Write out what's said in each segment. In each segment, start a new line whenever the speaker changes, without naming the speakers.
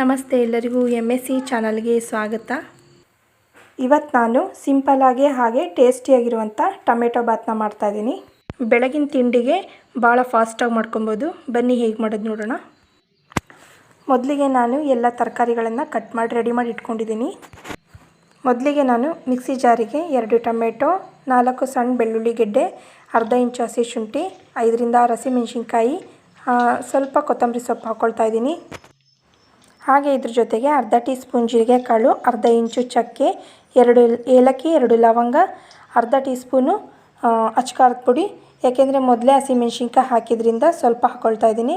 ನಮಸ್ತೆ ಎಲ್ಲರಿಗೂ M S C ಚಾನಲ್ಗೆ ಸ್ವಾಗತ. ಇವತ್ತು ನಾನು ಸಿಂಪಲಾಗಿ ಹಾಗೆ ಟೇಸ್ಟಿಯಾಗಿರುವಂಥ ಟೊಮೆಟೊ ಬಾತ್ನ ಮಾಡ್ತಾಯಿದ್ದೀನಿ ಬೆಳಗಿನ ತಿಂಡಿಗೆ ಭಾಳ ಫಾಸ್ಟಾಗಿ ಮಾಡ್ಕೊಬೋದು. ಬನ್ನಿ ಹೇಗೆ ಮಾಡೋದು ನೋಡೋಣ. ಮೊದಲಿಗೆ ನಾನು ಎಲ್ಲ ತರಕಾರಿಗಳನ್ನು ಕಟ್ ಮಾಡಿ ರೆಡಿ ಮಾಡಿ ಇಟ್ಕೊಂಡಿದ್ದೀನಿ. ಮೊದಲಿಗೆ ನಾನು ಮಿಕ್ಸಿ ಜಾರಿಗೆ ಎರಡು ಟೊಮೆಟೊ, ನಾಲ್ಕು ಸಣ್ಣ ಬೆಳ್ಳುಳ್ಳಿ ಗೆಡ್ಡೆ, ಅರ್ಧ ಇಂಚು ಹಸಿ ಶುಂಠಿ, ಐದರಿಂದ ಹಸಿಮೆಣ್ಸಿನ್ಕಾಯಿ ಸ್ವಲ್ಪ ಕೊತ್ತಂಬರಿ ಸೊಪ್ಪು ಹಾಕ್ಕೊಳ್ತಾ ಇದ್ದೀನಿ. ಹಾಗೆ ಇದ್ರ ಜೊತೆಗೆ ಅರ್ಧ ಟೀ ಸ್ಪೂನ್ ಜೀರಿಗೆ ಕಾಳು ಅರ್ಧ ಇಂಚು ಚಕ್ಕೆ, ಎರಡು ಏಲಕ್ಕಿ, ಎರಡು ಲವಂಗ, ಅರ್ಧ ಟೀ ಸ್ಪೂನು ಅಚ್ಕಾರದ ಪುಡಿ. ಯಾಕೆಂದರೆ ಮೊದಲೇ ಹಸಿಮೆಣ್ಸಿನ್ಕಾಯಿ ಹಾಕಿದ್ರಿಂದ ಸ್ವಲ್ಪ ಹಾಕ್ಕೊಳ್ತಾ ಇದ್ದೀನಿ.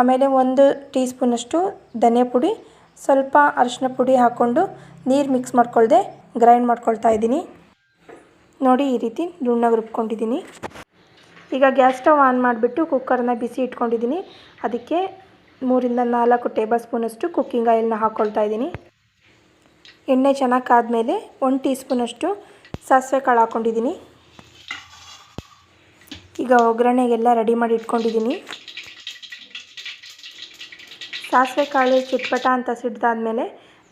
ಆಮೇಲೆ ಒಂದು ಟೀ ಸ್ಪೂನಷ್ಟು ಧನಿಯಾ ಪುಡಿ, ಸ್ವಲ್ಪ ಅರಿಶಿನ ಪುಡಿ ಹಾಕ್ಕೊಂಡು ನೀರು ಮಿಕ್ಸ್ ಮಾಡ್ಕೊಳ್ದೆ ಗ್ರೈಂಡ್ ಮಾಡ್ಕೊಳ್ತಾ ಇದ್ದೀನಿ. ನೋಡಿ ಈ ರೀತಿ ನುಣ್ಣಗೆ ರುಬ್ಕೊಂಡಿದ್ದೀನಿ. ಈಗ ಗ್ಯಾಸ್ ಸ್ಟವ್ ಆನ್ ಮಾಡಿಬಿಟ್ಟು ಕುಕ್ಕರ್ನ ಬಿಸಿ ಇಟ್ಕೊಂಡಿದ್ದೀನಿ. ಅದಕ್ಕೆ ಮೂರಿಂದ ನಾಲ್ಕು ಟೇಬಲ್ ಸ್ಪೂನಷ್ಟು ಕುಕ್ಕಿಂಗ್ ಆಯಿಲ್ನ ಹಾಕ್ಕೊಳ್ತಾ ಇದ್ದೀನಿ. ಎಣ್ಣೆ ಚೆನ್ನಾಗಿ ಕಾದ್ಮೇಲೆ ಒಂದು ಟೀ ಸ್ಪೂನಷ್ಟು ಸಾಸಿವೆ ಕಾಳು ಹಾಕ್ಕೊಂಡಿದ್ದೀನಿ. ಈಗ ಒಗ್ಗರಣೆಗೆಲ್ಲ ರೆಡಿ ಮಾಡಿ ಇಟ್ಕೊಂಡಿದ್ದೀನಿ. ಸಾಸಿವೆ ಕಾಳು ಚಿಟ್ಪಟ ಅಂತ ಸಿಡ್ದಾದ್ಮೇಲೆ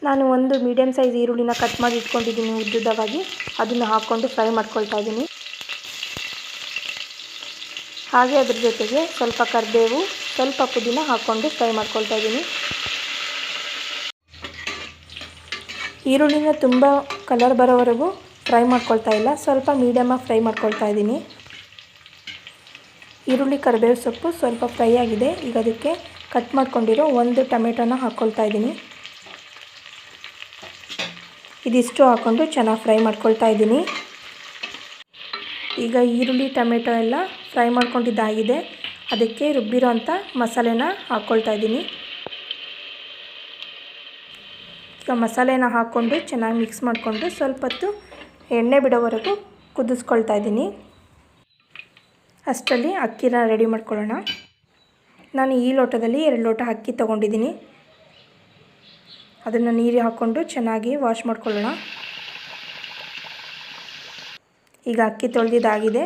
ನಾನು ಒಂದು ಮೀಡಿಯಮ್ ಸೈಜ್ ಈರುಳ್ಳಿನ ಕಟ್ ಮಾಡಿ ಇಟ್ಕೊಂಡಿದ್ದೀನಿ ಉದ್ದುದ್ದವಾಗಿ. ಅದನ್ನು ಹಾಕ್ಕೊಂಡು ಫ್ರೈ ಮಾಡ್ಕೊಳ್ತಾ ಇದ್ದೀನಿ. ಹಾಗೆ ಅದ್ರ ಜೊತೆಗೆ ಸ್ವಲ್ಪ ಕರಿಬೇವು ಸ್ವಲ್ಪ ಪುದೀನ ಹಾಕ್ಕೊಂಡು ಫ್ರೈ ಮಾಡ್ಕೊಳ್ತಾ ಇದ್ದೀನಿ. ಈರುಳ್ಳಿನ ತುಂಬ ಕಲರ್ ಬರೋವರೆಗೂ ಫ್ರೈ ಮಾಡ್ಕೊಳ್ತಾ ಇಲ್ಲ. ಸ್ವಲ್ಪ ಮೀಡಿಯಮಾಗಿ ಫ್ರೈ ಮಾಡ್ಕೊಳ್ತಾ ಇದ್ದೀನಿ. ಈರುಳ್ಳಿ ಕರಿಬೇವು ಸೊಪ್ಪು ಸ್ವಲ್ಪ ಫ್ರೈ ಆಗಿದೆ. ಈಗ ಅದಕ್ಕೆ ಕಟ್ ಮಾಡ್ಕೊಂಡಿರೋ ಒಂದು ಟೊಮೆಟೊನ ಹಾಕ್ಕೊಳ್ತಾ ಇದ್ದೀನಿ. ಇದಿಷ್ಟು ಹಾಕ್ಕೊಂಡು ಚೆನ್ನಾಗಿ ಫ್ರೈ ಮಾಡ್ಕೊಳ್ತಾ ಇದ್ದೀನಿ. ಈಗ ಈರುಳ್ಳಿ, ಟೊಮೆಟೊ ಎಲ್ಲ ಫ್ರೈ ಮಾಡ್ಕೊಂಡಿದ್ದಾಗಿದೆ. ಅದಕ್ಕೆ ರುಬ್ಬಿರೋ ಅಂಥ ಮಸಾಲೆನ ಹಾಕ್ಕೊಳ್ತಾ ಇದ್ದೀನಿ. ಈಗ ಮಸಾಲೆನ ಹಾಕ್ಕೊಂಡು ಚೆನ್ನಾಗಿ ಮಿಕ್ಸ್ ಮಾಡಿಕೊಂಡು ಸ್ವಲ್ಪ ಹೊತ್ತು ಎಣ್ಣೆ ಬಿಡೋವರೆಗೂ ಕುದಿಸ್ಕೊಳ್ತಾ ಇದ್ದೀನಿ. ಅಷ್ಟರಲ್ಲಿ ಅಕ್ಕಿನ ರೆಡಿ ಮಾಡ್ಕೊಳ್ಳೋಣ. ನಾನು ಈ ಲೋಟದಲ್ಲಿ ಎರಡು ಲೋಟ ಅಕ್ಕಿ ತೊಗೊಂಡಿದ್ದೀನಿ. ಅದನ್ನು ನೀರು ಹಾಕ್ಕೊಂಡು ಚೆನ್ನಾಗಿ ವಾಶ್ ಮಾಡ್ಕೊಳ್ಳೋಣ. ಈಗ ಅಕ್ಕಿ ತೊಳೆದಿದ್ದಾಗಿದೆ.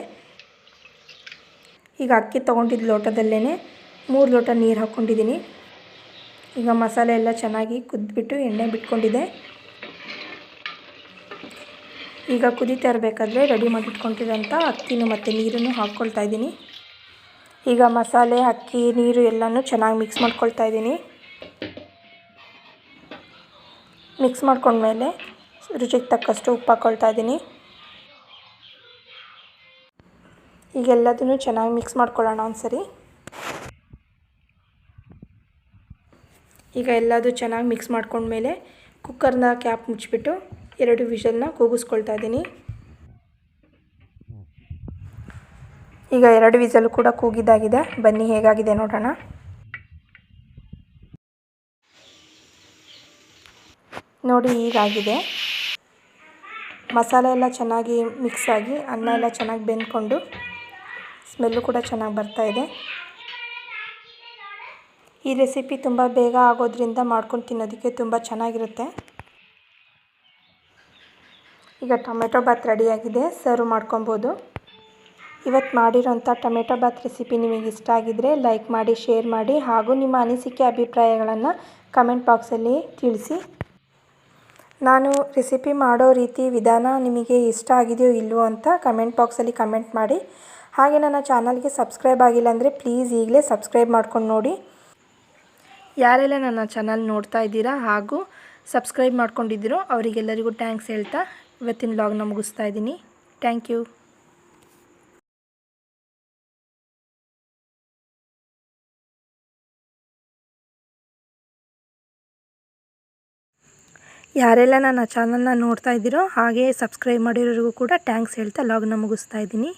ಈಗ ಅಕ್ಕಿ ತೊಗೊಂಡಿದ್ದ ಲೋಟದಲ್ಲೇ ಮೂರು ಲೋಟ ನೀರು ಹಾಕ್ಕೊಂಡಿದ್ದೀನಿ. ಈಗ ಮಸಾಲೆ ಎಲ್ಲ ಚೆನ್ನಾಗಿ ಕುದ್ಬಿಟ್ಟು ಎಣ್ಣೆ ಬಿಟ್ಕೊಂಡಿದೆ ಈಗ ಕುದೀತಾ ಇರಬೇಕಾದ್ರೆ ರೆಡಿ ಮಾಡಿಟ್ಕೊಂಡಿರೋಂಥ ಅಕ್ಕಿನೂ ಮತ್ತು ನೀರನ್ನು ಹಾಕ್ಕೊಳ್ತಾ ಇದ್ದೀನಿ. ಈಗ ಮಸಾಲೆ, ಅಕ್ಕಿ, ನೀರು ಎಲ್ಲನೂ ಚೆನ್ನಾಗಿ ಮಿಕ್ಸ್ ಮಾಡ್ಕೊಳ್ತಾ ಇದ್ದೀನಿ. ಮಿಕ್ಸ್ ಮಾಡ್ಕೊಂಡ್ಮೇಲೆ ರುಚಿಗೆ ತಕ್ಕಷ್ಟು ಉಪ್ಪು ಹಾಕ್ಕೊಳ್ತಾ ಇದ್ದೀನಿ. ಈಗ ಎಲ್ಲದನ್ನು ಚೆನ್ನಾಗಿ ಮಿಕ್ಸ್ ಮಾಡ್ಕೊಳ್ಳೋಣ ಒಂದ್ಸರಿ. ಈಗ ಎಲ್ಲದು ಚೆನ್ನಾಗಿ ಮಿಕ್ಸ್ ಮಾಡ್ಕೊಂಡ್ಮೇಲೆ ಕುಕ್ಕರ್ನ ಕ್ಯಾಪ್ ಮುಚ್ಚಿಬಿಟ್ಟು ಎರಡು ವಿಷಲ್ನ ಕೂಗಿಸ್ಕೊಳ್ತಾ ಇದ್ದೀನಿ. ಈಗ ಎರಡು ವಿಸಲು ಕೂಡ ಕೂಗಿದ್ದಾಗಿದೆ. ಬನ್ನಿ, ಹೇಗಾಗಿದೆ ನೋಡೋಣ. ನೋಡಿ ಈಗಾಗಿದೆ ಮಸಾಲೆ ಎಲ್ಲ ಚೆನ್ನಾಗಿ ಮಿಕ್ಸ್ ಆಗಿ ಅನ್ನ ಎಲ್ಲ ಚೆನ್ನಾಗಿ ಬೆಂದ್ಕೊಂಡು ಸ್ಮೆಲ್ಲು ಕೂಡ ಚೆನ್ನಾಗಿ ಬರ್ತಾ ಇದೆ. ಈ ರೆಸಿಪಿ ತುಂಬ ಬೇಗ ಆಗೋದ್ರಿಂದ ಮಾಡ್ಕೊಂಡು ತಿನ್ನೋದಕ್ಕೆ ತುಂಬ ಚೆನ್ನಾಗಿರುತ್ತೆ. ಈಗ ಟೊಮೆಟೊ ಬಾತ್ ರೆಡಿಯಾಗಿದೆ, ಸರ್ವ್ ಮಾಡ್ಕೊಬೋದು. ಇವತ್ತು ಮಾಡಿರೋಂಥ ಟೊಮೆಟೊ ಬಾತ್ ರೆಸಿಪಿ ನಿಮಗೆ ಇಷ್ಟ ಆಗಿದ್ದರೆ ಲೈಕ್ ಮಾಡಿ, ಶೇರ್ ಮಾಡಿ ಹಾಗೂ ನಿಮ್ಮ ಅನಿಸಿಕೆ ಅಭಿಪ್ರಾಯಗಳನ್ನು ಕಮೆಂಟ್ ಬಾಕ್ಸಲ್ಲಿ ತಿಳಿಸಿ. ನಾನು ರೆಸಿಪಿ ಮಾಡೋ ರೀತಿ ವಿಧಾನ ನಿಮಗೆ ಇಷ್ಟ ಆಗಿದೆಯೋ ಇಲ್ಲವೋ ಅಂತ ಕಮೆಂಟ್ ಬಾಕ್ಸಲ್ಲಿ ಕಮೆಂಟ್ ಮಾಡಿ. ಹಾಗೆ ನನ್ನ ಚಾನಲ್ಗೆ ಸಬ್ಸ್ಕ್ರೈಬ್ ಆಗಿಲ್ಲ ಅಂದರೆ ಪ್ಲೀಸ್ ಈಗಲೇ ಸಬ್ಸ್ಕ್ರೈಬ್ ಮಾಡ್ಕೊಂಡು ನೋಡಿ. ಯಾರೆಲ್ಲ ನನ್ನ ಚಾನಲ್ ನೋಡ್ತಾ ಇದ್ದೀರಾ ಹಾಗೂ ಸಬ್ಸ್ಕ್ರೈಬ್ ಮಾಡ್ಕೊಂಡಿದ್ದೀರೋ ಅವರಿಗೆಲ್ಲರಿಗೂ ಥ್ಯಾಂಕ್ಸ್ ಹೇಳ್ತಾ ಇವತ್ತಿನ ಲಾಗ್ನ ಮುಗಿಸ್ತಾ ಇದ್ದೀನಿ. Thank you. ಯಾರೆಲ್ಲ ನನ್ನ ಚಾನಲ್ನ ನೋಡ್ತಾ ಇದ್ದೀರೋ ಹಾಗೆ ಸಬ್ಸ್ಕ್ರೈಬ್ ಮಾಡಿರೋರಿಗೂ ಕೂಡ ಥ್ಯಾಂಕ್ಸ್ ಹೇಳ್ತಾ ಲಾಗ್ನ ಮುಗಿಸ್ತಾ ಇದ್ದೀನಿ.